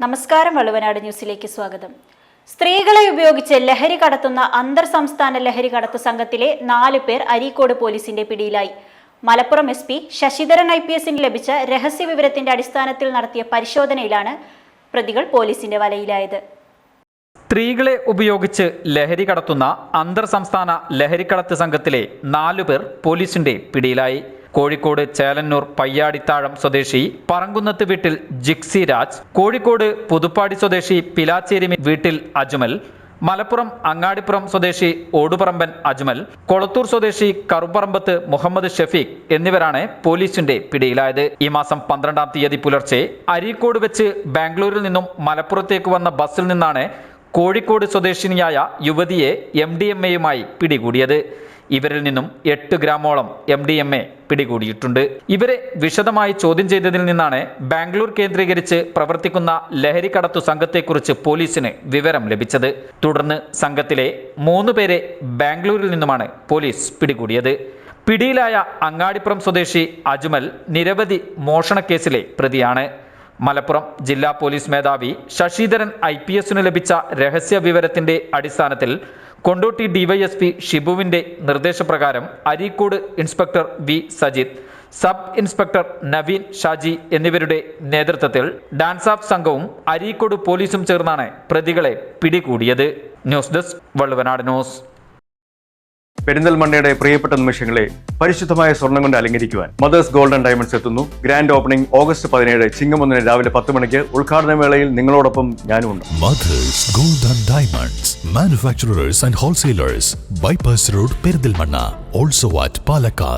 നമസ്കാരം വള്ളുവനാട് ന്യൂസിലേക്ക് സ്വാഗതം. സ്ത്രീകളെ ഉപയോഗിച്ച് ലഹരി കടത്തുന്ന അന്തർ സംസ്ഥാന ലഹരി കടത്തു സംഘത്തിലെ നാല് പേർ അരീക്കോട് പോലീസിന്റെ പിടിയിലായി. Malappuram S P Sasidharan I P എസിന് ലഭിച്ച രഹസ്യ വിവരത്തിന്റെ അടിസ്ഥാനത്തിൽ നടത്തിയ പരിശോധനയിലാണ് പ്രതികൾ പോലീസിന്റെ വലയിലായത്. സ്ത്രീകളെ ഉപയോഗിച്ച് ലഹരി കടത്തുന്ന അന്തർ സംസ്ഥാന ലഹരിക്കടത്ത് സംഘത്തിലെ നാലുപേർ പോലീസിന്റെ പിടിയിലായി. കോഴിക്കോട് ചേലന്നൂർ പയ്യാടിത്താഴം സ്വദേശി പറങ്കുന്നത്ത് വീട്ടിൽ ജിക്സി രാജ് കോഴിക്കോട് പുതുപ്പാടി സ്വദേശി പിലാച്ചേരി വീട്ടിൽ അജ്മൽ മലപ്പുറം അങ്ങാടിപ്പുറം സ്വദേശി ഓടുപറമ്പൻ അജ്മൽ കൊളത്തൂർ സ്വദേശി കറുപ്പറമ്പത്ത് മുഹമ്മദ് ഷഫീഖ് എന്നിവരാണ് പോലീസിന്റെ പിടിയിലായത്. ഈ മാസം പന്ത്രണ്ടാം തീയതി പുലർച്ചെ അരീക്കോട് വെച്ച് ബാംഗ്ലൂരിൽ നിന്നും മലപ്പുറത്തേക്ക് വന്ന ബസ്സിൽ നിന്നാണ് കോഴിക്കോട് സ്വദേശിനിയായ യുവതിയെ എം ഡി എം എയുമായി പിടികൂടിയത്. ഇവരിൽ നിന്നും എട്ട് ഗ്രാമോളം എം ഡി എം എ പിടികൂടിയിട്ടുണ്ട്. ഇവരെ വിശദമായി ചോദ്യം ചെയ്തതിൽ നിന്നാണ് ബാംഗ്ലൂർ കേന്ദ്രീകരിച്ച് പ്രവർത്തിക്കുന്ന ലഹരി കടത്തു സംഘത്തെക്കുറിച്ച് പോലീസിന് വിവരം ലഭിച്ചത്. തുടർന്ന് സംഘത്തിലെ മൂന്ന് പേരെ ബാംഗ്ലൂരിൽ നിന്നുമാണ് പോലീസ് പിടികൂടിയത്. പിടിയിലായ അങ്ങാടിപ്പുറം സ്വദേശി അജ്മൽ നിരവധി മോഷണക്കേസിലെ പ്രതിയാണ്. മലപ്പുറം ജില്ലാ പോലീസ് മേധാവി ശശിധരൻ ഐ പി എസിന് ലഭിച്ച രഹസ്യ വിവരത്തിന്റെ അടിസ്ഥാനത്തിൽ കൊണ്ടോട്ടി ഡിവൈഎസ്പി ഷിബുവിന്റെ നിർദ്ദേശപ്രകാരം Areekode inspector V Sajith sub inspector Naveen Shaji എന്നിവരുടെ നേതൃത്വത്തിൽ ഡാൻസ് ഓഫ് സംഘവും അരീക്കോട് പോലീസും ചേർന്നാണ് പ്രതികളെ പിടികൂടിയത്. News desk Valluvanad news. പെരിന്തൽമണ്ണയുടെ പ്രിയപ്പെട്ട നിമിഷങ്ങളെ പരിശുദ്ധമായ സ്വർണം കൊണ്ട് അലങ്കരിക്കുവാൻ മദേഴ്സ് ഗോൾഡൻ ഡയമണ്ട്സ് എത്തുന്നു ഗ്രാൻഡ് ഓപ്പണിംഗ് ഓഗസ്റ്റ് പതിനേഴ് ചിങ്ങമൊന്നിന് രാവിലെ പത്ത് മണിക്ക് ഉദ്ഘാടന വേളയിൽ നിങ്ങളോടൊപ്പം ഞാനുമുണ്ട് mothers golden diamonds manufacturers and road also at Palakkad.